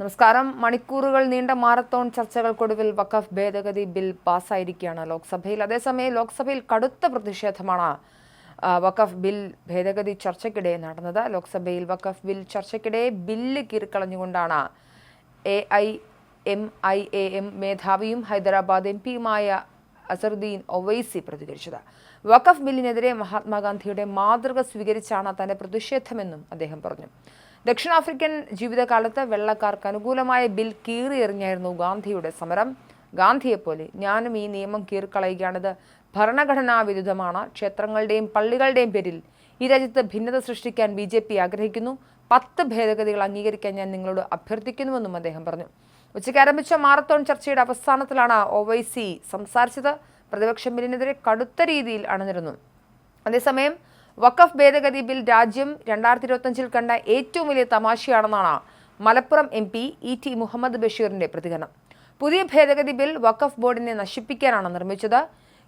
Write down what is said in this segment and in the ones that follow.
നമസ്കാരം. മണിക്കൂറുകൾ നീണ്ട മാരത്തോൺ ചർച്ചകൾക്കൊടുവിൽ വഖഫ് ഭേദഗതി ബിൽ പാസ്സായിരിക്കുകയാണ് ലോക്സഭയിൽ. അതേസമയം ലോക്സഭയിൽ കടുത്ത പ്രതിഷേധമാണ് വഖഫ് ബിൽ ഭേദഗതി ചർച്ചയ്ക്കിടെ നടന്നത്. ലോക്സഭയിൽ വഖഫ് ബിൽ ചർച്ചയ്ക്കിടെ bill കീറിക്കളഞ്ഞുകൊണ്ടാണ് A I M I M M മേധാവിയും ഹൈദരാബാദ് എം പിയുമായ അസറുദ്ദീൻ ഒവൈസി പ്രതികരിച്ചത്. വഖഫ് ബില്ലിനെതിരെ മഹാത്മാഗാന്ധിയുടെ മാതൃക സ്വീകരിച്ചാണ് തന്റെ പ്രതിഷേധമെന്നും അദ്ദേഹം പറഞ്ഞു. ദക്ഷിണാഫ്രിക്കൻ ജീവിതകാലത്ത് വെള്ളക്കാർക്ക് അനുകൂലമായ ബിൽ കീറിയെറിഞ്ഞായിരുന്നു ഗാന്ധിയുടെ സമരം. ഗാന്ധിയെപ്പോലെ ഞാനും ഈ നിയമം കീറിക്കളയുകയാണിത്. ഭരണഘടനാ വിരുദ്ധമാണ്. ക്ഷേത്രങ്ങളുടെയും പള്ളികളുടെയും പേരിൽ ഈ രാജ്യത്ത് ഭിന്നത സൃഷ്ടിക്കാൻ ബി ജെ പി ആഗ്രഹിക്കുന്നു. പത്ത് ഭേദഗതികൾ അംഗീകരിക്കാൻ ഞാൻ നിങ്ങളോട് അഭ്യർത്ഥിക്കുന്നുവെന്നും അദ്ദേഹം പറഞ്ഞു. ഉച്ചയ്ക്ക് ആരംഭിച്ച മാരത്തോൺ ചർച്ചയുടെ അവസാനത്തിലാണ് ഒവൈസി സംസാരിച്ചത്. പ്രതിപക്ഷം ബില്ലിനെതിരെ കടുത്ത രീതിയിൽ അണിനിരുന്നു. അതേസമയം വഖഫ് ഭേദഗതി ബിൽ രാജ്യം രണ്ടായിരത്തി ഇരുപത്തഞ്ചിൽ കണ്ട ഏറ്റവും വലിയ തമാശയാണെന്നാണ് Malappuram M P E T Muhammad ബഷീറിന്റെ പ്രതികരണം. പുതിയ ഭേദഗതി ബിൽ വഖഫ് ബോർഡിനെ നശിപ്പിക്കാനാണ് നിർമ്മിച്ചത്.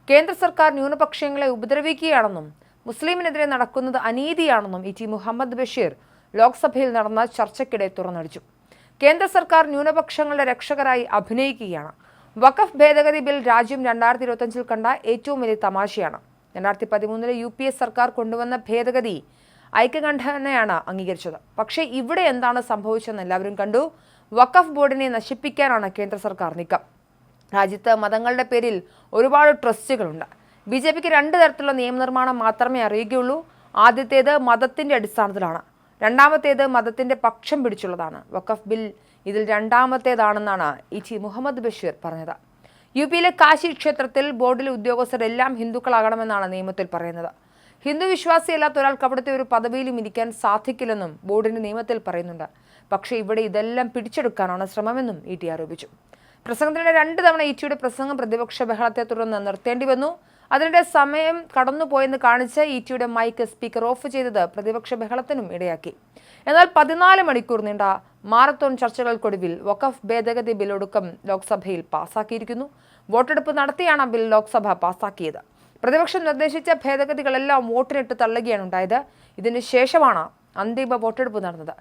കേന്ദ്ര സർക്കാർ ന്യൂനപക്ഷങ്ങളെ ഉപദ്രവിക്കുകയാണെന്നും മുസ്ലിമിനെതിരെ നടക്കുന്നത് അനീതിയാണെന്നും ഇ ടി മുഹമ്മദ് ബഷീർ ലോക്സഭയിൽ നടന്ന ചർച്ചയ്ക്കിടെ തുറന്നടിച്ചു. കേന്ദ്ര സർക്കാർ ന്യൂനപക്ഷങ്ങളുടെ രക്ഷകരായി അഭിനയിക്കുകയാണ്. വഖഫ് ഭേദഗതി ബിൽ രാജ്യം രണ്ടായിരത്തി ഇരുപത്തഞ്ചിൽ കണ്ട ഏറ്റവും വലിയ തമാശയാണ്. രണ്ടായിരത്തി പതിമൂന്നിലെ യു പി എ സർക്കാർ കൊണ്ടുവന്ന ഭേദഗതി ഐക്യകണ്ഠനെയാണ് അംഗീകരിച്ചത്. പക്ഷേ ഇവിടെ എന്താണ് സംഭവിച്ചതെന്ന് എല്ലാവരും കണ്ടു. വഖഫ് ബോർഡിനെ നശിപ്പിക്കാനാണ് കേന്ദ്ര സർക്കാർ നീക്കം. രാജ്യത്ത് മതങ്ങളുടെ പേരിൽ ഒരുപാട് ട്രസ്റ്റുകളുണ്ട്. ബി ജെ പിക്ക് രണ്ട് തരത്തിലുള്ള നിയമനിർമ്മാണം മാത്രമേ അറിയുകയുള്ളൂ. ആദ്യത്തേത് മതത്തിന്റെ അടിസ്ഥാനത്തിലാണ്. രണ്ടാമത്തേത് മതത്തിന്റെ പക്ഷം പിടിച്ചുള്ളതാണ്. വഖഫ് ബിൽ ഇതിൽ രണ്ടാമത്തേതാണെന്നാണ് ഇ ടി മുഹമ്മദ് ബഷീർ പറഞ്ഞത്. യു പിയിലെ കാശി ക്ഷേത്രത്തിൽ ബോർഡിലെ ഉദ്യോഗസ്ഥരെല്ലാം ഹിന്ദുക്കളാകണമെന്നാണ് നിയമത്തിൽ പറയുന്നത്. ഹിന്ദു വിശ്വാസിയല്ലാത്ത ഒരാൾക്ക് അവിടുത്തെ ഒരു പദവിയിലും ഇരിക്കാൻ സാധിക്കില്ലെന്നും ബോർഡിന്റെ നിയമത്തിൽ പറയുന്നുണ്ട്. പക്ഷേ ഇവിടെ ഇതെല്ലാം പിടിച്ചെടുക്കാനാണ് ശ്രമമെന്നും ഇ ടി ആരോപിച്ചു. പ്രസംഗത്തിനിടെ രണ്ട് തവണ ഇ ടിയുടെ പ്രസംഗം പ്രതിപക്ഷ ബഹളത്തെ തുടർന്ന് നിർത്തേണ്ടി വന്നു. അതിനിടെ സമയം കടന്നുപോയെന്ന് കാണിച്ച് ഇ ടിയുടെ മൈക്ക് സ്പീക്കർ ഓഫ് ചെയ്തത് പ്രതിപക്ഷ ബഹളത്തിനും ഇടയാക്കി. എന്നാൽ പതിനാല് മണിക്കൂർ നീണ്ട മാരത്തോൺ ചർച്ചകൾക്കൊടുവിൽ വഖഫ് ഭേദഗതി ബിൽ ഒടുക്കം ലോക്സഭയിൽ പാസാക്കിയിരിക്കുന്നു. വോട്ടെടുപ്പ് നടത്തിയാണ് ബിൽ ലോക്സഭ പാസാക്കിയത്. പ്രതിപക്ഷം നിർദ്ദേശിച്ച ഭേദഗതികളെല്ലാം വോട്ടിനിട്ട് തള്ളുകയാണ് ഉണ്ടായത്. ഇതിന് ശേഷമാണ് അന്തിമ വോട്ടെടുപ്പ് നടന്നത്.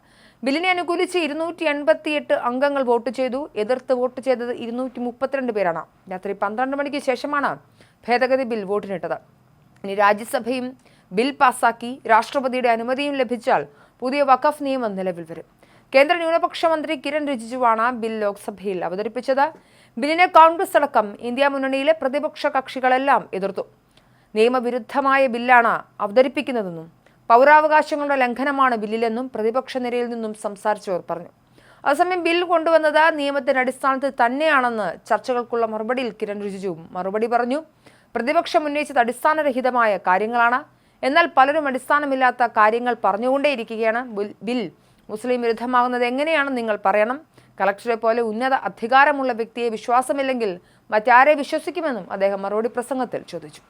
ബില്ലിനെ അനുകൂലിച്ച് ഇരുന്നൂറ്റി എൺപത്തിയെട്ട് അംഗങ്ങൾ വോട്ട് ചെയ്തു. എതിർത്ത് വോട്ട് ചെയ്തത് ഇരുന്നൂറ്റി മുപ്പത്തിരണ്ട് പേരാണ്. രാത്രി പന്ത്രണ്ട് മണിക്ക് ശേഷമാണ് ഭേദഗതി ബിൽ വോട്ടിനിട്ടത്. ഇനി രാജ്യസഭയും ബിൽ പാസാക്കി. രാഷ്ട്രപതിയുടെ അനുമതിയും ലഭിച്ചാൽ പുതിയ വഖഫ് നിയമം നിലവിൽ വരും. കേന്ദ്ര ന്യൂനപക്ഷ മന്ത്രി കിരൺ റിജിജുവാണ് ബിൽ ലോക്സഭയിൽ അവതരിപ്പിച്ചത്. ബില്ലിനെ കോൺഗ്രസ് അടക്കം ഇന്ത്യ മുന്നണിയിലെ പ്രതിപക്ഷ കക്ഷികളെല്ലാം എതിർത്തു. നിയമവിരുദ്ധമായ ബില്ലാണ് അവതരിപ്പിക്കുന്നതെന്നും പൗരാവകാശങ്ങളുടെ ലംഘനമാണ് ബില്ലിലെന്നും പ്രതിപക്ഷ നിരയിൽ നിന്നും സംസാരിച്ചവർ പറഞ്ഞു. അതേസമയം ബിൽ കൊണ്ടുവന്നത് നിയമത്തിന്റെ അടിസ്ഥാനത്തിൽ തന്നെയാണെന്ന് ചർച്ചകൾക്കുള്ള മറുപടിയിൽ കിരൺ റിജിജുവും മറുപടി പറഞ്ഞു. പ്രതിപക്ഷം ഉന്നയിച്ചത് അടിസ്ഥാനരഹിതമായ കാര്യങ്ങളാണ്. എന്നാൽ പലരും അടിസ്ഥാനമില്ലാത്ത കാര്യങ്ങൾ പറഞ്ഞുകൊണ്ടേയിരിക്കുകയാണ് ബിൽ- ബിൽ മുസ്ലിം വിരുദ്ധമാകുന്നത് എങ്ങനെയാണെന്ന് നിങ്ങൾ പറയണം. കളക്ടറെ പോലെ ഉന്നത അധികാരമുള്ള വ്യക്തിയെ വിശ്വാസമില്ലെങ്കിൽ മറ്റാരെ വിശ്വസിക്കുമെന്നും അദ്ദേഹം മറുപടി പ്രസംഗത്തിൽ ചോദിച്ചു.